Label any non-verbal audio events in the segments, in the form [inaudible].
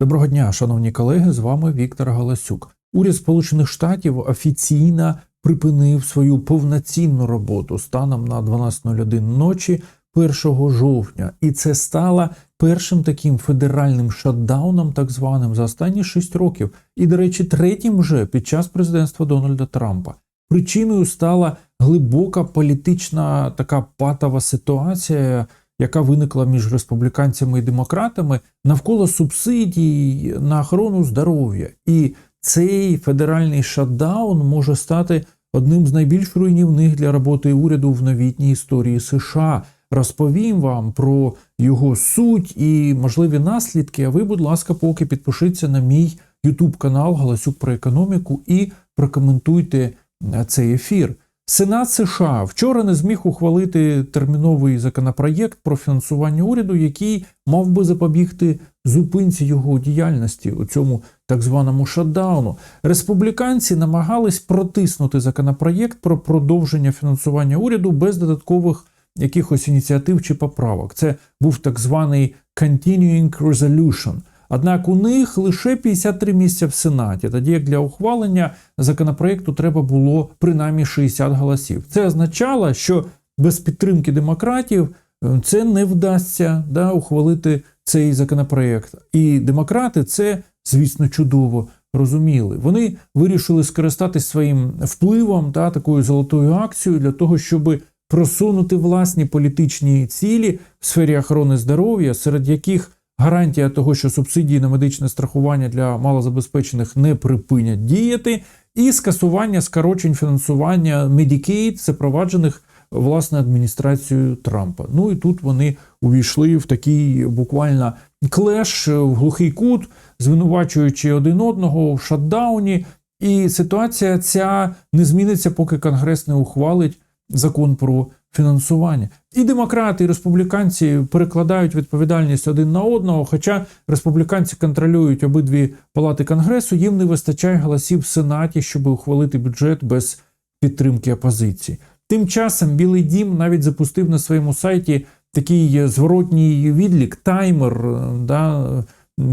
Доброго дня, шановні колеги. З вами Віктор Галасюк. Уряд Сполучених Штатів офіційно припинив свою повноцінну роботу станом на 12.01 ночі 1 жовтня, і це стало першим таким федеральним шатдауном, так званим, за останні 6 років. І, до речі, третім вже під час президентства Дональда Трампа. Причиною стала глибока політична така патова ситуація, яка виникла між республіканцями і демократами навколо субсидій на охорону здоров'я. І цей федеральний шатдаун може стати одним з найбільш руйнівних для роботи уряду в новітній історії США. Розповім вам про його суть і можливі наслідки. А ви, будь ласка, поки підпишіться на мій YouTube канал Галасюк про економіку і прокоментуйте е, цей ефір. Сенат США вчора не зміг ухвалити терміновий законопроєкт про фінансування уряду, який мав би запобігти зупинці його діяльності у цьому так званому шатдауну. Республіканці намагались протиснути законопроєкт про продовження фінансування уряду без додаткових якихось ініціатив чи поправок. Це був так званий Continuing Resolution. Однак у них лише 53 місця в Сенаті, тоді як для ухвалення законопроекту треба було принаймні 60 голосів. Це означало, що без підтримки демократів е, це не вдасться да, ухвалити цей законопроект. І демократи це, звісно, чудово розуміли. Вони вирішили скористатись своїм впливом та такою золотою акцією для того, щоб просунути власні політичні цілі в сфері охорони здоров'я, серед яких гарантія того, що субсидії на медичне страхування для малозабезпечених не припинять діяти, і скасування скорочень фінансування Medicaid, запроваджених власне адміністрацією Трампа. Ну і тут вони увійшли в такий буквально клеш в глухий кут, звинувачуючи один одного в шатдауні. І ситуація ця не зміниться, поки Конгрес не ухвалить закон про фінансування. І демократи, і республіканці перекладають відповідальність один на одного. Хоча республіканці контролюють обидві палати конгресу, їм не вистачає голосів в сенаті, щоб ухвалити бюджет без підтримки опозиції. Тим часом Білий Дім навіть запустив на своєму сайті такий зворотній відлік, таймер да,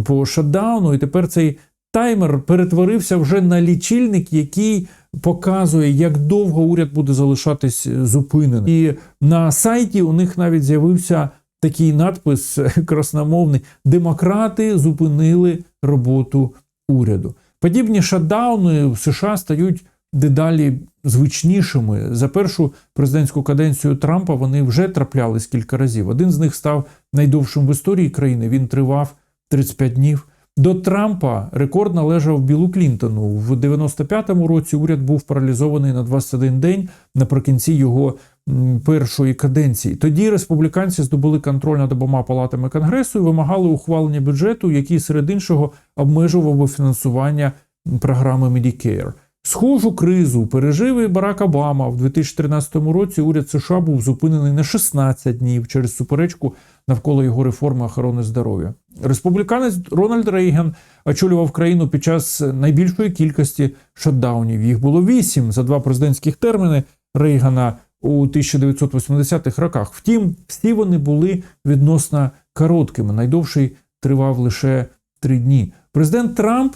по шатдауну, і тепер цей таймер перетворився вже на лічильник, який показує, як довго уряд буде залишатись зупиненим. І на сайті у них навіть з'явився такий надпис [laughs] красномовний: Демократи зупинили роботу уряду. Подібні шатдауни в США стають дедалі звичнішими. За першу президентську каденцію Трампа вони вже траплялись кілька разів. Один з них став найдовшим в історії країни. Він тривав 35 днів. До Трампа рекорд належав Білу Клінтону. В 95-му році уряд був паралізований на 21 день наприкінці його першої каденції. Тоді республіканці здобули контроль над обома палатами конгресу і вимагали ухвалення бюджету, який серед іншого обмежував би фінансування програми Medicare. Схожу кризу пережив і Барак Обама в 2013 році. Уряд США був зупинений на 16 днів через суперечку навколо його реформи охорони здоров'я. Республіканець Рональд Рейган очолював країну під час найбільшої кількості шатдаунів. Їх було вісім за два президентських терміни Рейгана у 1980-х роках. Втім, всі вони були відносно короткими. Найдовший тривав лише три дні. Президент Трамп.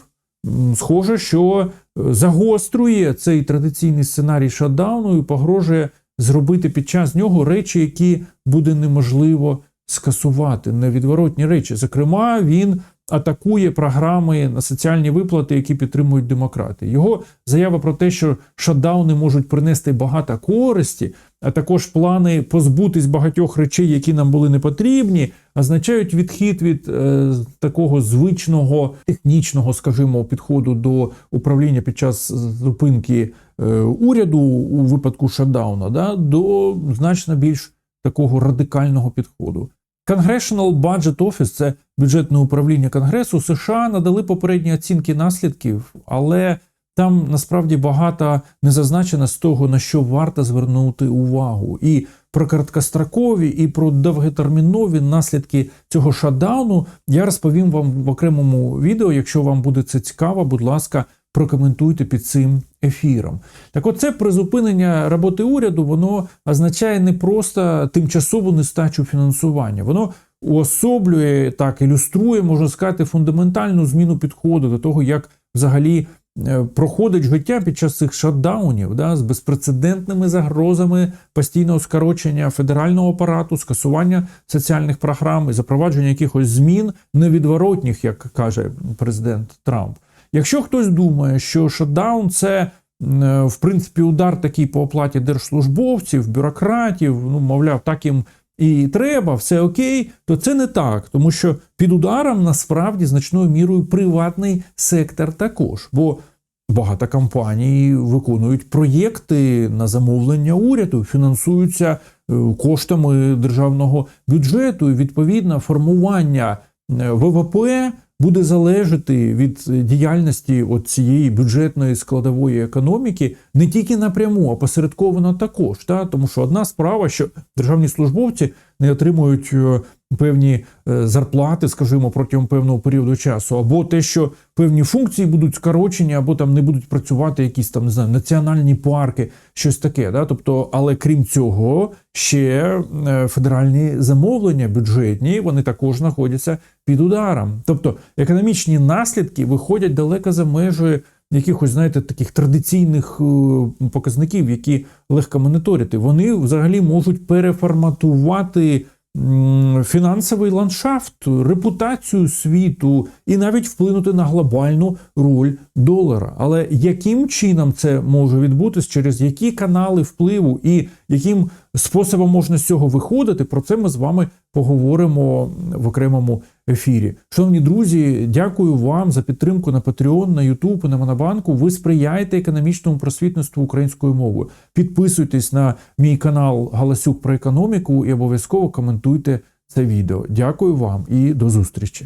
Схоже, що загострює цей традиційний сценарій шатдауну і погрожує зробити під час нього речі, які буде неможливо скасувати, невідворотні речі. Зокрема, він атакує програми на соціальні виплати, які підтримують демократи. Його заява про те, що шатдауни можуть принести багато користі, а також плани позбутись багатьох речей, які нам були не потрібні, означають відхід від е, такого звичного технічного, скажімо, підходу до управління під час зупинки е, уряду у випадку шатдауна, да, до значно більш такого радикального підходу. Congressional Budget Office – це бюджетне управління Конгресу США надали попередні оцінки наслідків, але там насправді багато не зазначено з того, на що варто звернути увагу. І про короткострокові, і про довготермінові наслідки цього шатдауну я розповім вам в окремому відео. Якщо вам буде це цікаво, будь ласка, прокоментуйте під цим ефіром. Так, оце призупинення роботи уряду, воно означає не просто тимчасову нестачу фінансування, воно уособлює так, ілюструє, можна сказати, фундаментальну зміну підходу до того, як взагалі проходить життя під час цих шатдаунів да, з безпрецедентними загрозами постійного скорочення федерального апарату, скасування соціальних програм і запровадження якихось змін невідворотніх, як каже президент Трамп. Якщо хтось думає, що шатдаун це е, в принципі удар такий по оплаті держслужбовців, бюрократів, ну мовляв, так їм і треба, все окей, то це не так, тому що під ударом насправді значною мірою приватний сектор також. Бо багато компаній виконують проєкти на замовлення уряду, фінансуються е, коштами державного бюджету, і відповідно формування е, ВВП буде залежати від діяльності от цієї бюджетної складової економіки не тільки напряму, а посередковано також. Та? Тому що одна справа, що державні службовці не отримують е, певні е, зарплати, скажімо, протягом певного періоду часу, або те, що певні функції будуть скорочені, або там не будуть працювати якісь там не знаю, національні парки, щось таке. Да? Тобто, але крім цього, ще е, федеральні замовлення бюджетні, вони також знаходяться під ударом. Тобто економічні наслідки виходять далеко за межі якихось, знаєте, таких традиційних е, показників, які легко моніторити. Вони взагалі можуть переформатувати фінансовий ландшафт, репутацію світу і навіть вплинути на глобальну роль долара. Але яким чином це може відбутись, через які канали впливу і яким способом можна з цього виходити, про це ми з вами поговоримо в окремому ефірі. Шановні друзі, дякую вам за підтримку на Patreon, на YouTube, на Монобанку. Ви сприяєте економічному просвітництву українською мовою. Підписуйтесь на мій канал Галасюк про економіку і обов'язково коментуйте це відео. Дякую вам і до зустрічі.